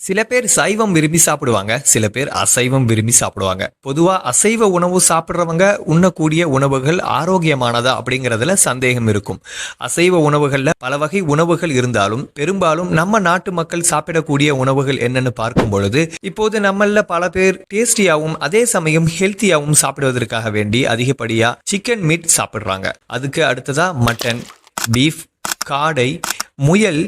சில பேர் சைவம் விரும்பி சாப்பிடுவாங்க சில பேர் அசைவம் விரும்பி சாப்பிடுவாங்க. பொதுவா அசைவ உணவு சாப்பிட்றவங்க உண்ணக்கூடிய உணவுகள் ஆரோக்கியமானதா அப்படிங்கறதுல சந்தேகம் இருக்கும். அசைவ உணவுகள்ல பல வகை உணவுகள் இருந்தாலும் பெரும்பாலும் நம்ம நாட்டு மக்கள் சாப்பிடக்கூடிய உணவுகள் என்னன்னு பார்க்கும் பொழுது இப்போது நம்மள பல பேர் டேஸ்டியாவும் அதே சமயம் ஹெல்த்தியாவும் சாப்பிடுவதற்காக வேண்டி அதிகப்படியா சிக்கன் மீட் சாப்பிடுறாங்க. அதுக்கு அடுத்ததா மட்டன் பீஃப் காடை முயல்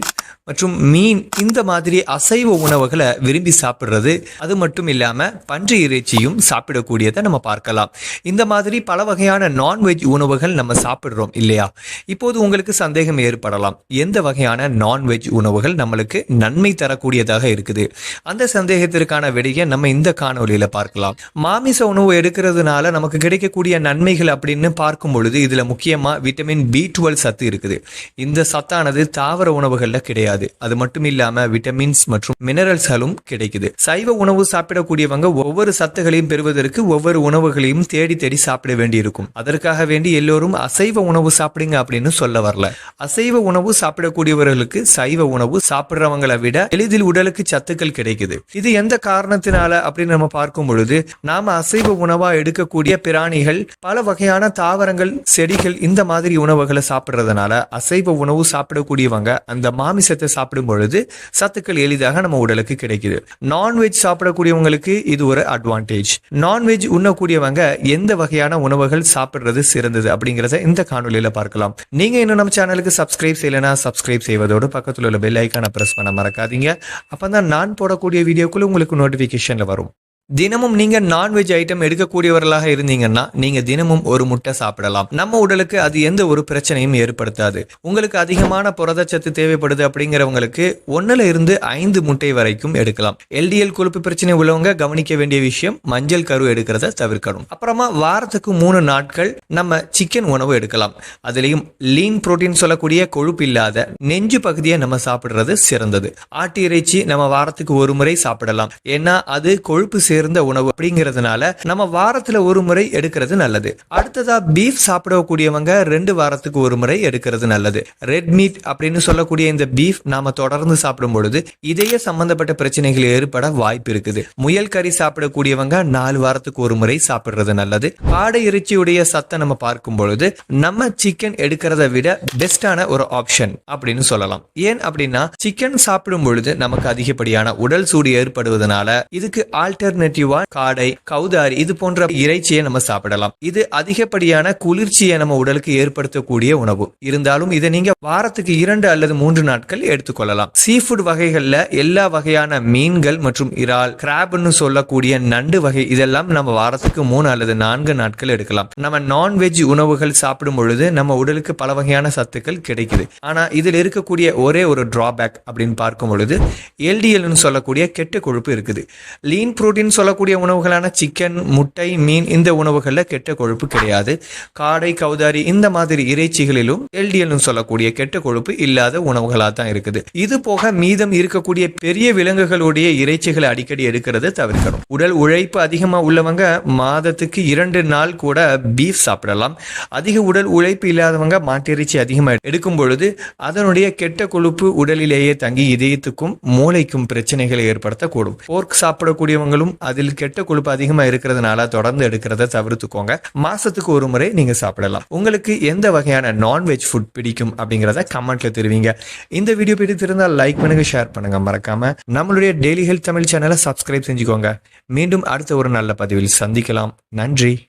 மற்றும் மீன் இந்த மாதிரி அசைவ உணவுகளை விரும்பி சாப்பிட்றது அது மட்டும் இல்லாமல் பன்றி இறைச்சியும் சாப்பிடக்கூடியதை நம்ம பார்க்கலாம். இந்த மாதிரி பல வகையான நான்வெஜ் உணவுகள் நம்ம சாப்பிடுறோம் இல்லையா? இப்போது உங்களுக்கு சந்தேகம் ஏற்படலாம். எந்த வகையான நான்வெஜ் உணவுகள் நம்மளுக்கு நன்மை தரக்கூடியதாக இருக்குது? அந்த சந்தேகத்திற்கான விடையை நம்ம இந்த காணொலியில் பார்க்கலாம். மாமிச உணவு எடுக்கிறதுனால நமக்கு கிடைக்கக்கூடிய நன்மைகள் அப்படின்னு பார்க்கும் பொழுது இதில் முக்கியமாக விட்டமின் பி டுவெல் சத்து இருக்குது. இந்த சத்தானது தாவர உணவுகளில் கிடையாது. கிடையாது அது மட்டும் இல்லாம விட்டமின்ஸ் மற்றும் மினரல்ஸ்களும் கிடைக்குது. சைவ உணவு சாப்பிடக்கூடியவங்க ஒவ்வொரு சத்துகளையும் பெறுவதற்கு ஒவ்வொரு உணவுகளையும் தேடி தேடி சாப்பிட வேண்டியிருக்கும். அதற்காக வேண்டி எல்லோரும் அசைவ உணவு சாப்பிடுங்க அப்படின்னு சொல்ல வரல. அசைவ உணவு சாப்பிடக்கூடியவர்களுக்கு சைவ உணவு சாப்பிடுறவங்களை விட எளிதில் உடலுக்கு சத்துக்கள் கிடைக்குது. இது எந்த காரணத்தினால அப்படின்னு நம்ம பார்க்கும் பொழுது நாம அசைவ உணவா எடுக்கக்கூடிய பிராணிகள் பல வகையான தாவரங்கள் செடிகள் இந்த மாதிரி உணவுகளை சாப்பிடுறதுனால அசைவ உணவு சாப்பிடக்கூடியவங்க அந்த மாமிசத்தை சாப்பிடும் பொழுது சத்துக்கள் எளிதாக நம்ம உடலுக்கு கிடைக்குது. நான்வெஜ் சாப்பிடக்கூடியவங்களுக்கு இது ஒரு அட்வான்டேஜ் நான்வெஜ் உண்ணக்கூடியவங்க எந்த வகையான உணவுகள் சாப்பிடுறது சிறந்தது அப்படிங்கறத இந்த காணொலியில பார்க்கலாம். நீங்க இன்னும் நம்ம சேனலுக்கு சப்ஸ்கிரைப் செய்யலைன்னா சப்ஸ்கிரைப் செய்வதோடு பக்கத்தில் உள்ள பெல் ஐக்கான பிரஸ் பண்ண மறக்காதீங்க. அப்பதான் நான் போடக்கூடிய வீடியோக்குள்ள உங்களுக்கு நோட்டிபிகேஷன்ல வரும். தினமும் நீங்க நான்வெஜ் ஐட்டம் எடுக்கக்கூடியவர்களாக இருந்தீங்கன்னா நீங்க தினமும் ஒரு முட்டை சாப்பிடலாம். நம்ம உடலுக்கு அது எந்த ஒரு பிரச்சனையும் ஏற்படுத்தாது. உங்களுக்கு அதிகமான புரதச்சத்து தேவைப்படுது அப்படிங்கிறவங்களுக்கு ஒன்னுல இருந்து ஐந்து முட்டை வரைக்கும் எடுக்கலாம். எல்டிஎல் கொழுப்பு பிரச்சனை உள்ளவங்க கவனிக்க வேண்டிய விஷயம் மஞ்சள் கரு எடுக்கிறத தவிர்க்கணும். அப்புறமா வாரத்துக்கு மூணு நாட்கள் நம்ம சிக்கன் உணவு எடுக்கலாம். அதுலயும் லீன் புரோட்டீன் சொல்லக்கூடிய கொழுப்பு இல்லாத நெஞ்சு பகுதியை நம்ம சாப்பிடுறது சிறந்தது. ஆட்டு இறைச்சி நம்ம வாரத்துக்கு ஒரு முறை சாப்பிடலாம். ஏன்னா அது கொழுப்பு சேர்ந்த உணவு அப்படிங்கிறதுனால நம்ம வாரத்துல ஒரு முறை எடுக்கிறது நல்லது. அடுத்ததா பீஃப் சாப்பிடக்கூடியவங்க ரெண்டு வாரத்துக்கு ஒரு முறை எடுக்கிறது நல்லது. ரெட் மீட் அப்படின்னு சொல்லக்கூடிய இந்த பீஃப் நாம தொடர்ந்து சாப்பிடும் பொழுது இதய சம்பந்தப்பட்ட பிரச்சனைகள் ஏற்பட வாய்ப்பு இருக்குது. முயல் கறி சாப்பிடக்கூடியவங்க நாலு வாரத்துக்கு ஒரு முறை சாப்பிடுறது நல்லது. ஆடை இறைச்சியுடைய சத்தை நம்ம பார்க்கும் பொழுது நம்ம சிக்கன் எடுக்கிறத விட பெஸ்டான ஒரு ஆப்ஷன் அப்படின்னு சொல்லலாம். ஏன் அப்படின்னா சிக்கன் சாப்பிடும் பொழுது நமக்கு அதிகப்படியான உடல் சூடு ஏற்படுவதனால இதுக்கு ஆல்டர்னேட்டிவா காடை கௌதாரி இது போன்ற இறைச்சியை நம்ம சாப்பிடலாம். இது அதிகப்படியான குளிர்ச்சியை நம்ம உடலுக்கு ஏற்படுத்தக்கூடிய உணவு. இருந்தாலும் இதை நீங்க வாரத்துக்கு இரண்டு அல்லது மூன்று நாட்கள் எடுத்துக்கொள்ளலாம். சீ ஃபுட் வகைகள்ல எல்லா வகையான மீன்கள் மற்றும் இறால் கிராப்னு சொல்லக்கூடிய நண்டு வகை இதெல்லாம் நம்ம வாரத்துக்கு மூணு அல்லது நான்கு நாட்கள் எடுக்கலாம். நம்ம நான்வெஜ் உணவுகள் சாப்பிடும் பொழுது நம்ம உடலுக்கு பல வகையான சத்துக்கள் கிடைக்குது. ஆனா இதில் இருக்கக்கூடிய ஒரே ஒரு டிராபேக் அப்படின்னு பார்க்கும் பொழுது எல்டிஎல்னு சொல்லக்கூடிய கெட்ட கொழுப்பு இருக்குது. லீன் புரோட்டீன் சொல்லக்கூடிய உணவுகளான சிக்கன் முட்டை மீன் இந்த உணவுகளில் கெட்ட கொழுப்பு கிடையாது. காடை கௌதாரி இந்த மாதிரி இறைச்சிகளிலும் எல்டிஎல்னு சொல்லக்கூடிய கெட்ட கொழுப்பு இல்லாத உணவுகளாக தான் இருக்குது. இது போக மீதம் இருக்கக்கூடிய பெரிய விலங்குகளுடைய இறைச்சிகளை அடிக்கடி எடுக்கிறத தவிர்க்கணும். உடல் உழைப்பு அதிகமா உள்ளவங்க மாதத்துக்கு இரண்டு நாள் கூட பீஃப் சாப்பிடலாம். அதிக உடல் உழைப்பு இல்லாதவங்க மாட்டிறைச்சி அதிகமாக எடுக்கும் பொழுது அதனுடைய கெட்ட கொழுப்பு உடலிலேயே தங்கி இதயத்துக்கும் மூளைக்கும் பிரச்சனைகளை ஏற்படுத்தக்கூடும். போர்க் சாப்பிடக்கூடியவங்களும் அதில் கெட்ட கொழுப்பு அதிகமாக இருக்கிறதுனால தொடர்ந்து எடுக்கிறத தவிர்த்துக்கோங்க. மாசத்துக்கு ஒரு முறை நீங்க சாப்பிடலாம். உங்களுக்கு எந்த வகையான நான்வெஜ் ஃபுட் பிடிக்கும் அப்படிங்கிறத கமெண்ட்ல தெரிவிங்க. இந்த வீடியோ பிடித்திருந்தால் லைக் பண்ணுங்க ஷேர் பண்ணுங்க. மறக்காம நம்மளுடைய டெய்லி ஹெல்த் தமிழ் சேனலை சப்ஸ்கிரைப் செஞ்சுக்கோங்க. மீண்டும் அடுத்த ஒரு நல்ல பதிவில் சந்திக்கலாம். நன்றி.